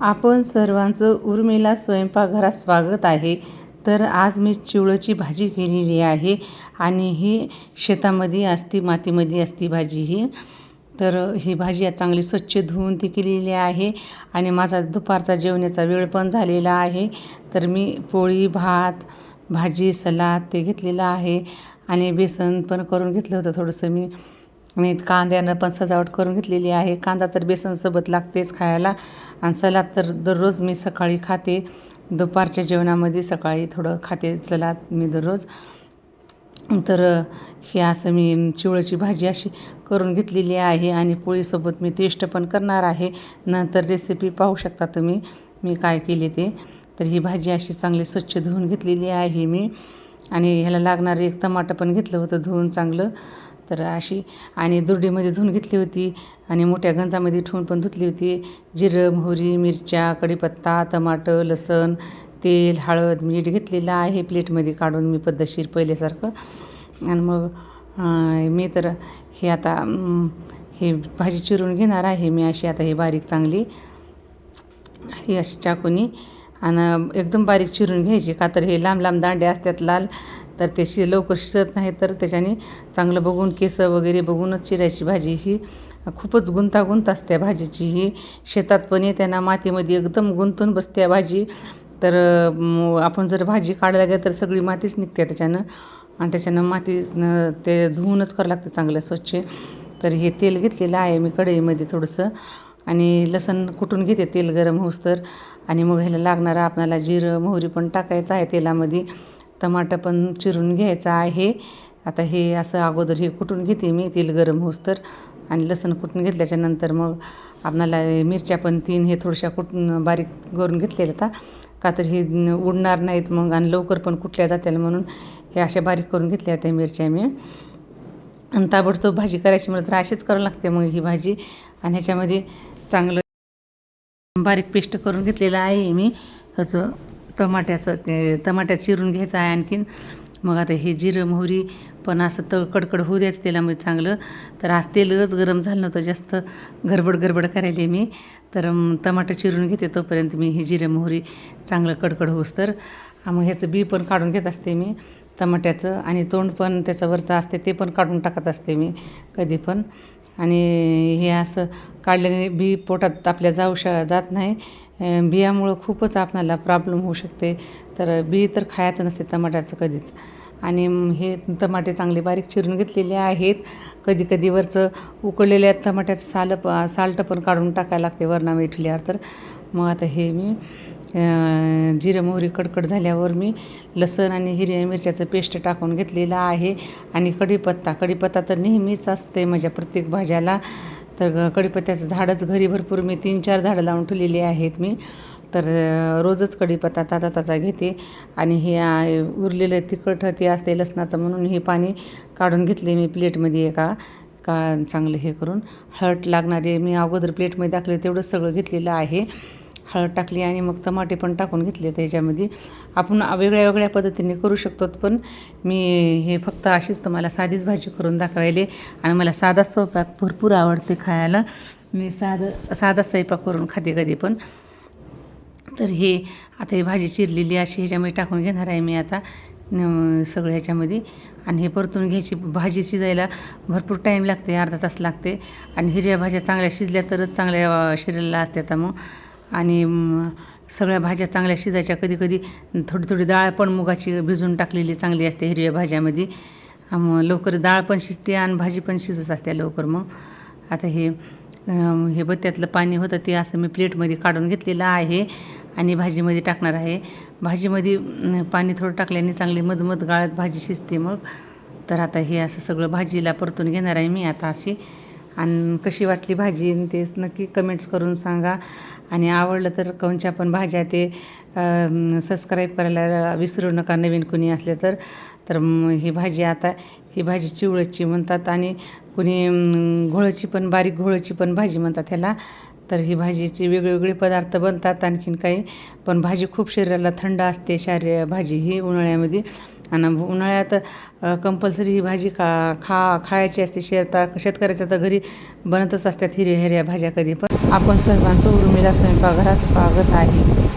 आपण सर्वांचं उर्मिला स्वयंपाकघरात स्वागत आहे. तर आज मी चिवळाची भाजी केलेली आहे आणि ही शेतामध्ये असती मातीमध्ये असती भाजी ही. तर ही भाजी आज चांगली स्वच्छ धुवून ती केलेली आहे आणि माझा दुपारचा जेवणाचा वेळ पण झालेला आहे. तर मी पोळी भात भाजी सलाद ते घेतलेलं आहे आणि बेसन पण करून घेतलं होतं थोडंसं मी. आणि कांद्यानं पण सजावट करून घेतलेली आहे. कांदा तर बेसनसोबत लागतेच खायला. आणि सलाद तर दररोज मी सकाळी खाते. दुपारच्या जेवणामध्ये सकाळी थोडं खाते सलाद मी दररोज. तर हे असं मी चिवळ्याची भाजी अशी करून घेतलेली आहे आणि पोळीसोबत मी टेस्ट पण करणार आहे. नंतर रेसिपी पाहू शकता तुम्ही मी काय केले ते. तर ही भाजी अशी चांगली स्वच्छ धुवून घेतलेली आहे मी. आणि ह्याला लागणारं एक टमाटर पण घेतलं होतं धुवून चांगलं. तर अशी आणि दुर्डीमध्ये धुवून घेतली होती आणि मोठ्या गंजामध्ये ठेवून पण धुतली होती. जिरं मोहरी मिरच्या कढीपत्ता टमाटर लसण तेल हळद मीठ घेतलेलं आहे प्लेटमध्ये काढून मी पद्धतशीर पहिल्यासारखं. आणि मग मी तर हे आता हे भाजी चिरून घेणार आहे. मी अशी आता हे बारीक चांगली ही अशी चाकूनी आणि एकदम बारीक चिरून घ्यायची. का तर हे लांब लांब दांडे असतात लाल तर ते शि लवकर शिजत नाही तर त्याच्याने चांगलं बघून केस वगैरे बघूनच चिरायची भाजी. ही खूपच गुंतागुंत असते भाजीची. ही शेतात पण येते ना मातीमध्ये एकदम गुंतून बसते भाजी. तर आपण जर भाजी काढायला गेलं तर सगळी मातीच निघते त्याच्यानं. आणि त्याच्यानं माती ते धुवूनच करावं लागतं चांगलं स्वच्छ. तर हे तेल घेतलेलं आहे मी कढईमध्ये थोडंसं. आणि लसण कुटून घेते? तेल गरम होऊस तर. आणि मग ह्याला लागणारं आपल्याला जिरं मोहरी पण टाकायचं आहे तेलामध्ये. टमाटर पण चिरून घ्यायचं आहे. आता हे असं अगोदर हे कुटून घेते मी तेल गरम होऊस तर. आणि लसण कुटून घेतल्याच्या नंतर मग आपणाला मिरच्या पण तीन हे थोड्याशा कुटून बारीक करून घेतलेल्या आता का तर हे उडणार नाहीत मग आणि लवकर पण कुठल्या जातील म्हणून हे अशा बारीक करून घेतल्या त्या मिरच्या मी. आणि ताबडतोब भाजी करायची मला तर अशीच करावं लागते मग ही भाजी. आणि ह्याच्यामध्ये चांगलं बारीक पेस्ट करून घेतलेलं आहे मी. ह्याचं टमाट्याचं ते टमाट्यात चिरून घ्यायचं आहे आणखीन. मग आता हे जिरं मोहरी पण असं तळ कडकड होऊ द्यायचं तेलामध्ये चांगलं. तर आज तेलच गरम झालं नव्हतं जास्त गडबड गडबड करायले मी. तर टमाटं टमाटर चिरून घेते तोपर्यंत मी हे जिरं मोहरी चांगलं कडकड होऊस तर. मग ह्याचं बी पण काढून घेत असते मी टमाट्याचं. आणि तोंड पण त्याचं वरचं असते ते पण काढून टाकत असते मी कधी पण. आणि हे असं काढल्याने बी पोटात आपल्या जाऊ श जात नाही. बियामुळं खूपच आपणाला प्रॉब्लेम होऊ शकते. तर बी तर खायचं नसते टमाट्याचं कधीच. आणि हे टमाटे चांगले बारीक चिरून घेतलेले आहेत. कधी कधी वरचं उकळलेल्या टमाट्याचं साल प साल्ट पण काढून टाकायला लागते वरणा ठेवल्यावर तर मग आता हे मी जिरं मोहरी कडकड झाल्यावर मी लसण आणि हिरव्या मिरच्याचं पेस्ट टाकून घेतलेलं आहे. आणि कढीपत्ता कढीपत्ता तर नेहमीच असते माझ्या प्रत्येक भाज्याला. तर कढीपत्त्याचं झाडच घरी भरपूर मी तीन चार झाडं लावून ठेवलेली आहेत मी. तर रोजच कढीपत्ता ताजा ताजा घेते. आणि हे उरलेलं तिखट ते असते लसणाचं म्हणून हे पाणी काढून घेतले मी प्लेटमध्ये एका का चांगलं हे करून. हळद लागणारे मी अगोदर प्लेटमध्ये टाकले तेवढं सगळं घेतलेलं आहे. हळद टाकली आणि मग टमाटे पण टाकून घेतले त्याच्यामध्ये. आपण वेगळ्या वेगळ्या पद्धतीने करू शकतो पण मी हे फक्त अशीच तुम्हाला साधीच भाजी करून दाखवायली. आणि मला साधा स्वयंपाक भरपूर आवडते खायला. मी साधं साधा स्वयंपाक करून खाते कधी पण. तर हे आता ही भाजी चिरलेली अशी ह्याच्यामध्ये टाकून घेणार आहे मी आता सगळ्या सगळं ह्याच्यामध्ये. आणि हे परतून घ्यायची भाजी शिजायला भरपूर टाईम लागते अर्धा तास लागते. आणि हिरव्या भाज्या चांगल्या शिजल्या तरच चांगल्या अं, शरीराला असतात. मग आणि सगळ्या भाज्या चांगल्या शिजायच्या. कधी कधी थोडी थोडी डाळ पण मुगाची भिजून टाकलेली चांगली असते हिरव्या भाज्यामध्ये. मग लवकर डाळ पण शिजते आणि भाजी पण शिजत असते लवकर मग. आता हे हे बत्त्यातलं पाणी होतं ते असं मी प्लेटमध्ये काढून घेतलेलं आहे आणि भाजीमध्ये टाकणार आहे. भाजीमध्ये पाणी थोडं टाकल्याने चांगली मधमध गाळत भाजी शिजते मग. तर आता हे असं सगळं भाजीला परतून घेणार आहे मी आता अशी. आणि कशी वाटली भाजी आणि ते नक्की कमेंट्स करून सांगा. आणि आवडलं तर कोणच्या पण भाज्या ते सबस्क्राईब करायला विसरू नका नवीन कुणी असले तर. तर ही भाजी आता ही भाजी चिवळची म्हणतात आणि कुणी घोळची पण बारीक घोळची पण भाजी म्हणतात ह्याला. तर ही भाजीचे वेगवेगळे पदार्थ बनतात आणखीन काही. पण भाजी खूप शरीराला थंड असते शारीर भाजी ही उन्हाळ्यामध्ये. आणि उन्हाळ्यात कंपल्सरी ही भाजी खा खा खायची असते. शेता शेतकऱ्याच्या तर घरी बनतच असतात हिरव्या हिरव्या भाज्या कधी पण. आपण सर्वांचं उर्मिला स्वयंपाकघरात स्वागत आहे.